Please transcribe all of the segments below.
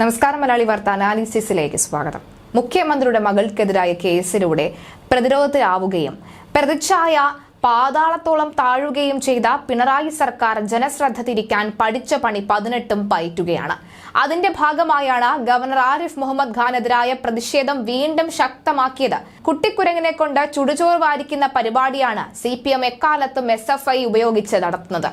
നമസ്കാരം മലയാളി വാർത്ത അനാലിസിസിലേക്ക് സ്വാഗതം. മുഖ്യമന്ത്രിയുടെ മകൾക്കെതിരായ കേസിലൂടെ പ്രതിരോധത്തിലാവുകയും പ്രതിച്ഛായ പാതാളത്തോളം താഴുകയും ചെയ്ത പിണറായി സർക്കാർ ജനശ്രദ്ധ തിരിക്കാൻ പഠിച്ച പണി പതിനെട്ടും പയറ്റുകയാണ്. അതിന്റെ ഭാഗമായാണ് ഗവർണർ ആരിഫ് മുഹമ്മദ് ഖാനെതിരായ പ്രതിഷേധം വീണ്ടും ശക്തമാക്കിയത്. കുട്ടിക്കുരങ്ങിനെ കൊണ്ട് ചുടുചോർ വാരിക്കുന്ന പരിപാടിയാണ് സി പി എം എക്കാലത്തും എസ് എഫ് ഐ ഉപയോഗിച്ച് നടത്തുന്നത്.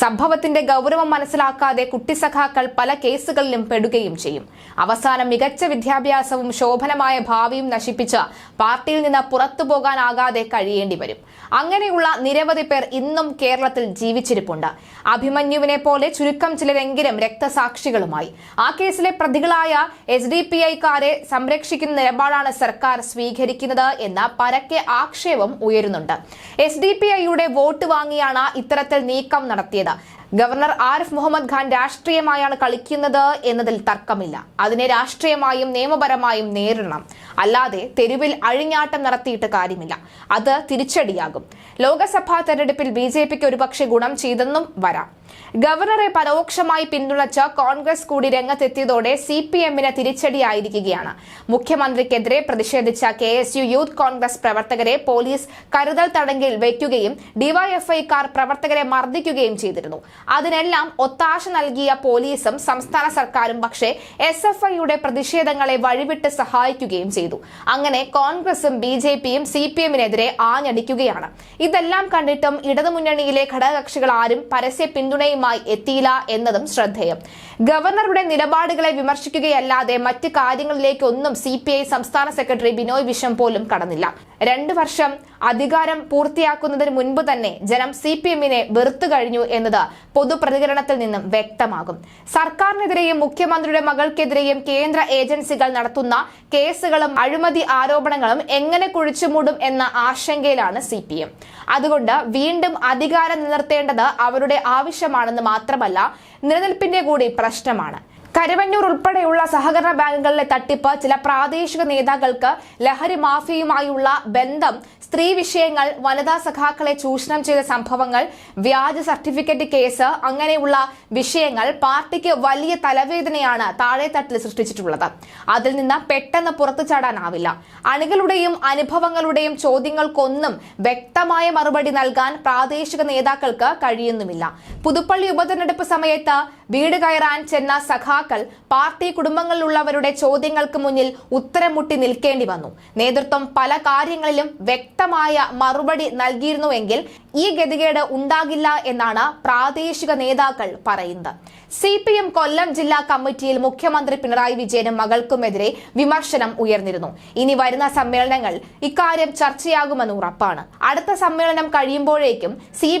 സംഭവത്തിന്റെ ഗൗരവം മനസ്സിലാക്കാതെ കുട്ടിസഖാക്കൾ പല കേസുകളിലും പെടുകയും ചെയ്യും. അവസാനം മികച്ച വിദ്യാഭ്യാസവും ശോഭനമായ ഭാവിയും നശിപ്പിച്ച് പാർട്ടിയിൽ നിന്ന് പുറത്തു പോകാനാകാതെ കഴിയേണ്ടി വരും. അങ്ങനെയുള്ള നിരവധി പേർ ഇന്നും കേരളത്തിൽ ജീവിച്ചിരിപ്പുണ്ട്. അഭിമന്യുവിനെ പോലെ ചുരുക്കം ചിലരെങ്കിലും രക്തസാക്ഷികളുമായി. ആ കേസിലെ പ്രതികളായ എസ് ഡി പി ഐക്കാരെ സംരക്ഷിക്കുന്ന നിലപാടാണ് സർക്കാർ സ്വീകരിക്കുന്നത് എന്ന പരക്കെ ആക്ഷേപം ഉയരുന്നുണ്ട്. എസ് ഡി പി ഐയുടെ വോട്ട് വാങ്ങിയാണ് ഇത്തരത്തിൽ നീക്കം നടത്തിയത്. だ。ഗവർണർ ആരിഫ് മുഹമ്മദ് ഖാൻ രാഷ്ട്രീയമായാണ് കളിക്കുന്നത് എന്നതിൽ തർക്കമില്ല. അതിനെ രാഷ്ട്രീയമായും നിയമപരമായും നേരിടണം. അല്ലാതെ തെരുവിൽ അഴിഞ്ഞാട്ടം നടത്തിയിട്ട് കാര്യമില്ല. അത് തിരിച്ചടിയാകും. ലോക്സഭാ തെരഞ്ഞെടുപ്പിൽ ബി ജെ പിക്ക് ഒരുപക്ഷെ ഗുണം ചെയ്തെന്നും വരാം. ഗവർണറെ പരോക്ഷമായി പിന്തുണച്ച കോൺഗ്രസ് കൂടി രംഗത്തെത്തിയതോടെ സി പി എമ്മിന് തിരിച്ചടിയായിരിക്കുകയാണ്. മുഖ്യമന്ത്രിക്കെതിരെ പ്രതിഷേധിച്ച K S U youth Congress പ്രവർത്തകരെ പോലീസ് കരുതൽ തടങ്കിൽ വയ്ക്കുകയും ഡിവൈഎഫ്ഐക്കാർ പ്രവർത്തകരെ മർദ്ദിക്കുകയും ചെയ്തിരുന്നു. അതിനെല്ലാം ഒത്താശ നൽകിയ പോലീസും സംസ്ഥാന സർക്കാരും പക്ഷേ എസ് എഫ് ഐയുടെ പ്രതിഷേധങ്ങളെ വഴിവിട്ട് സഹായിക്കുകയും ചെയ്തു. അങ്ങനെ കോൺഗ്രസും ബി ജെ പിയും സി പി എമ്മിനെതിരെ ആഞ്ഞടിക്കുകയാണ്. ഇതെല്ലാം കണ്ടിട്ടും ഇടതുമുന്നണിയിലെ ഘടകകക്ഷികൾ ആരും പരസ്യ പിന്തുണയുമായി എത്തിയില്ല എന്നതും ശ്രദ്ധേയം. ഗവർണറുടെ നിലപാടുകളെ വിമർശിക്കുകയല്ലാതെ മറ്റ് കാര്യങ്ങളിലേക്കൊന്നും സി പി ഐ സംസ്ഥാന സെക്രട്ടറി ബിനോയ് വിശ്വം പോലും കടന്നില്ല. രണ്ടു വർഷം അധികാരം പൂർത്തിയാക്കുന്നതിന് മുൻപ് തന്നെ ജനം സി പി എമ്മിനെ വെറുത്തു കഴിഞ്ഞു എന്നത് പൊതുപ്രതികരണത്തിൽ നിന്നും വ്യക്തമാകും. സർക്കാരിനെതിരെയും മുഖ്യമന്ത്രിയുടെ മകൾക്കെതിരെയും കേന്ദ്ര ഏജൻസികൾ നടത്തുന്ന കേസുകളും അഴിമതി ആരോപണങ്ങളും എങ്ങനെ കുഴിച്ചുമൂടും എന്ന ആശങ്കയിലാണ് സി പി എം. അതുകൊണ്ട് വീണ്ടും അധികാരം നിലനിർത്തേണ്ടത് അവരുടെ ആവശ്യമാണെന്ന് മാത്രമല്ല നിലനിൽപ്പിന്റെ കൂടി പ്രശ്നമാണ്. കരുവന്നൂർ ഉൾപ്പെടെയുള്ള സഹകരണ ബാങ്കുകളിലെ തട്ടിപ്പ് ചില പ്രാദേശിക നേതാക്കൾക്ക് ലഹരി മാഫിയയുമായുള്ള ബന്ധം സ്ത്രീ വിഷയങ്ങൾ വനിതാ സഖാക്കളെ ചൂഷണം ചെയ്ത സംഭവങ്ങൾ വ്യാജ സർട്ടിഫിക്കറ്റ് കേസ് അങ്ങനെയുള്ള വിഷയങ്ങൾ പാർട്ടിക്ക് വലിയ തലവേദനയാണ് താഴെത്തട്ടിൽ സൃഷ്ടിച്ചിട്ടുള്ളത്. അതിൽ നിന്ന് പെട്ടെന്ന് പുറത്തു ചാടാനാവില്ല. അണികളുടെയും അനുഭവങ്ങളുടെയും ചോദ്യങ്ങൾക്കൊന്നും വ്യക്തമായ മറുപടി നൽകാൻ പ്രാദേശിക നേതാക്കൾക്ക് കഴിയുന്നുമില്ല. പുതുപ്പള്ളി ഉപതെരഞ്ഞെടുപ്പ് സമയത്ത് വീട് കയറാൻ ചെന്ന സഖാക്കൾ പാർട്ടി കുടുംബങ്ങളിലുള്ളവരുടെ ചോദ്യങ്ങൾക്ക് മുന്നിൽ ഉത്തരം മുട്ടി നിൽക്കേണ്ടി വന്നു. നേതൃത്വം പല കാര്യങ്ങളിലും വ്യക്തമായ മറുപടി നൽകിയിരുന്നുവെങ്കിൽ ഈ ഗതികേട് ഉണ്ടാകില്ല എന്നാണ് പ്രാദേശിക നേതാക്കൾ പറയുന്നത്. സി പി എം കൊല്ലം ജില്ലാ കമ്മിറ്റിയിൽ മുഖ്യമന്ത്രി പിണറായി വിജയനും മകൾക്കുമെതിരെ വിമർശനം ഉയർന്നിരുന്നു. ഇനി വരുന്ന സമ്മേളനങ്ങൾ ഇക്കാര്യം ചർച്ചയാകുമെന്ന് ഉറപ്പാണ്. അടുത്ത സമ്മേളനം കഴിയുമ്പോഴേക്കും സി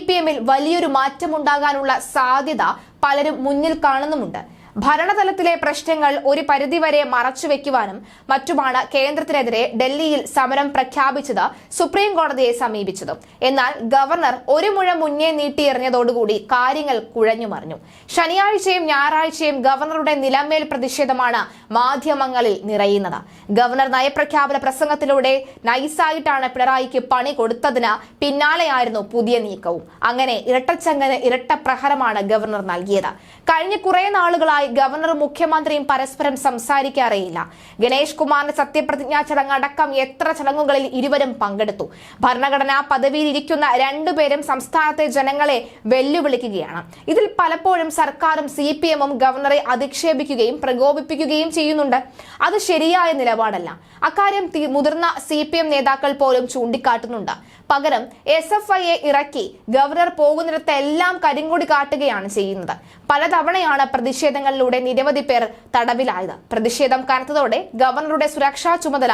വലിയൊരു മാറ്റമുണ്ടാകാനുള്ള സാധ്യത പലരും മുന്നിൽ കാണുന്നുമുണ്ട്. ഭരണതലത്തിലെ പ്രശ്നങ്ങൾ ഒരു പരിധിവരെ മറച്ചുവെക്കുവാനും മറ്റുമാണ് കേന്ദ്രത്തിനെതിരെ ഡൽഹിയിൽ സമരം പ്രഖ്യാപിച്ചത് സുപ്രീം കോടതിയെ സമീപിച്ചതും. എന്നാൽ ഗവർണർ ഒരു മുഴം മുന്നേ നീട്ടിയെറിഞ്ഞതോടുകൂടി കാര്യങ്ങൾ കുഴഞ്ഞു മറിഞ്ഞു. ശനിയാഴ്ചയും ഞായറാഴ്ചയും ഗവർണറുടെ നിലമേൽ പ്രതിഷേധമാണ് മാധ്യമങ്ങളിൽ നിറയുന്നത്. ഗവർണർ നയപ്രഖ്യാപന പ്രസംഗത്തിലൂടെ നൈസായിട്ടാണ് പിണറായിക്ക് പണി കൊടുത്തതിന് പിന്നാലെയായിരുന്നു പുതിയ നീക്കവും. അങ്ങനെ ഇരട്ടച്ചങ്ങന് ഇരട്ട പ്രഹരമാണ് ഗവർണർ നൽകിയത്. കഴിഞ്ഞ കുറെ നാളുകളായി ഗവർണറും മുഖ്യമന്ത്രിയും പരസ്പരം സംസാരിക്കാറേയില്ല. ഗണേഷ് കുമാറിന്റെ സത്യപ്രതിജ്ഞാ ചടങ്ങ് അടക്കം എത്ര ചടങ്ങുകളിൽ ഇരുവരും പങ്കെടുത്തു. ഭരണഘടനാ പദവിയിൽ ഇരിക്കുന്ന രണ്ടുപേരും സംസ്ഥാനത്തെ ജനങ്ങളെ വെല്ലുവിളിക്കുകയാണ്. ഇതിൽ പലപ്പോഴും സർക്കാരും സി പി എമ്മും ഗവർണറെ അധിക്ഷേപിക്കുകയും പ്രകോപിപ്പിക്കുകയും ചെയ്യുന്നുണ്ട്. അത് ശരിയായ നിലപാടല്ല. അക്കാര്യം മുതിർന്ന സി പി എം നേതാക്കൾ പോലും ചൂണ്ടിക്കാട്ടുന്നുണ്ട്. പകരം എസ് എഫ് ഐയെ ഇറക്കി ഗവർണർ പോകുന്നിടത്തെല്ലാം കരിങ്കൊടി കാട്ടുകയാണ് ചെയ്യുന്നത്. പലതവണയാണ് പ്രതിഷേധങ്ങളിലൂടെ നിരവധി പേർ തടവിലായത്. പ്രതിഷേധം കനത്തതോടെ ഗവർണറുടെ സുരക്ഷാ ചുമതല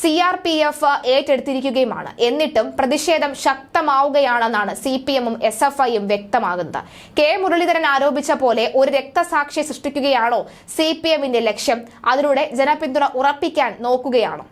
സി ആർ പി എഫ് ഏറ്റെടുത്തിരിക്കുകയുമാണ്. എന്നിട്ടും പ്രതിഷേധം ശക്തമാവുകയാണെന്നാണ് സി പി എമ്മും എസ് എഫ് ഐയും വ്യക്തമാകുന്നത്. കെ മുരളീധരൻ ആരോപിച്ച പോലെ ഒരു രക്തസാക്ഷി സൃഷ്ടിക്കുകയാണോ സി പി എമ്മിന്റെ ലക്ഷ്യം? അതിലൂടെ ജനപിന്തുണ ഉറപ്പിക്കാൻ നോക്കുകയാണോ.